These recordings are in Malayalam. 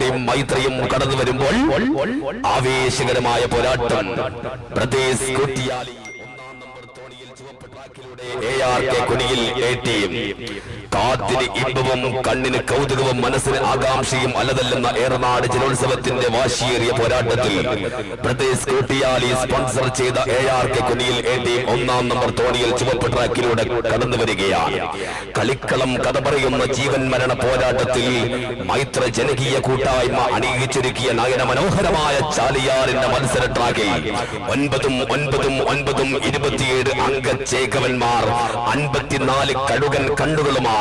ടീം മൈത്രിയും കടന്നു വരുമ്പോൾ ആവേശകരമായ പോരാട്ടം. പ്രദേശ് ഒന്നാം നമ്പർ തോണിയിൽ ചുവപ്പ് ട്രാക്കിലൂടെ എ ആർ കെ കുനിയിൽ കാത്തിന് ഇമ്പവും കണ്ണിന് കൗതുകവും മനസ്സിന് ആകാംക്ഷയും അലതല്ലെന്ന ഏറനാട് ജലോത്സവത്തിന്റെ വാശിയേറിയ പോരാട്ടത്തിൽ പ്രദേശ് കൂട്ടിയാലി സ്പോൺസർ ചെയ്ത A R K Kuniyil A team ഒന്നാം നമ്പർ തോണിയിൽ ചുവപ്പ് ട്രാക്കിലൂടെ കടന്നു വരികയാണ്. കളിക്കളം കഥ പറയുന്ന ജീവൻ മരണ പോരാട്ടത്തിൽ മൈത്ര ജനകീയ കൂട്ടായ്മ അണിയിച്ചൊരുക്കിയ നയന മനോഹരമായ ചാലിയാറിന്റെ മത്സര ട്രാക്കിൽ ഒൻപതും ഒൻപതും ഒൻപതും ഇരുപത്തിയേഴ് അംഗ ചേകവന്മാർ അൻപത്തിനാല് കഴുകൻ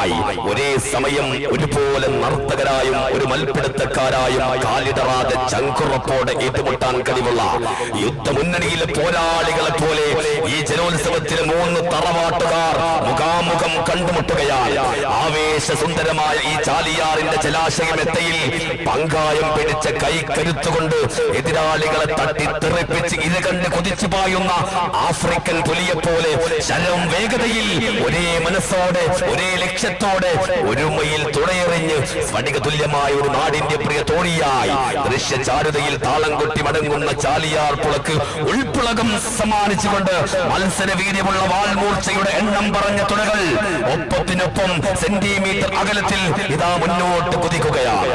കണ്ണുകളുമായി ഒരേ സമയം ഒരുപോലെ നർത്തകരായും ഒരു മൽപ്പിടുത്തക്കാരായും കാലിടറാതെ ചങ്കുറപ്പോടെ ഏറ്റുമുട്ടാൻ കഴിവുള്ള യുദ്ധമുന്നണിയിലെ പോരാളികളെ പോലെ ഈ ജലോത്സവത്തിലെ മൂന്ന് തറവാട്ടുകാർ ആവേശ ആവേശസുന്ദരമായ ഈ ചാലിയാറിന്റെ ജലാശയമെത്തയിൽ പങ്കായം പിടിച്ച കൈ കരുത്തുകൊണ്ട് എതിരാളികളെ തട്ടി തെറിപ്പിച്ച് ഇരകണ്ട് കുതിച്ചു പായുന്ന ആഫ്രിക്കൻ പുലിയെ പോലെ ശരം വേഗതയിൽ ഒരേ മനസ്സോടെ ഒരേ ലക്ഷ്യത്തോടെ ഒരുമയിൽ തുണയെറിഞ്ഞ് സ്ഫടിക തുല്യമായ ഒരു നാടിന്റെ പ്രിയ തോണിയായി ദൃശ്യ ചാരുതയിൽ താളം കൊട്ടി മടങ്ങുന്ന ചാലിയാർ പുളക്ക് ഉൾപ്പുളകം സമ്മാനിച്ചുകൊണ്ട് മത്സര വീര്യമുള്ള വാൾമൂർച്ചയുടെ എണ്ണം പറഞ്ഞ തുണകൾ ഒപ്പത്തിനൊപ്പം സെന്റിമീറ്റർ അകലത്തിൽ ഇതാ മുന്നോട്ട് കുതിക്കുകയാണ്.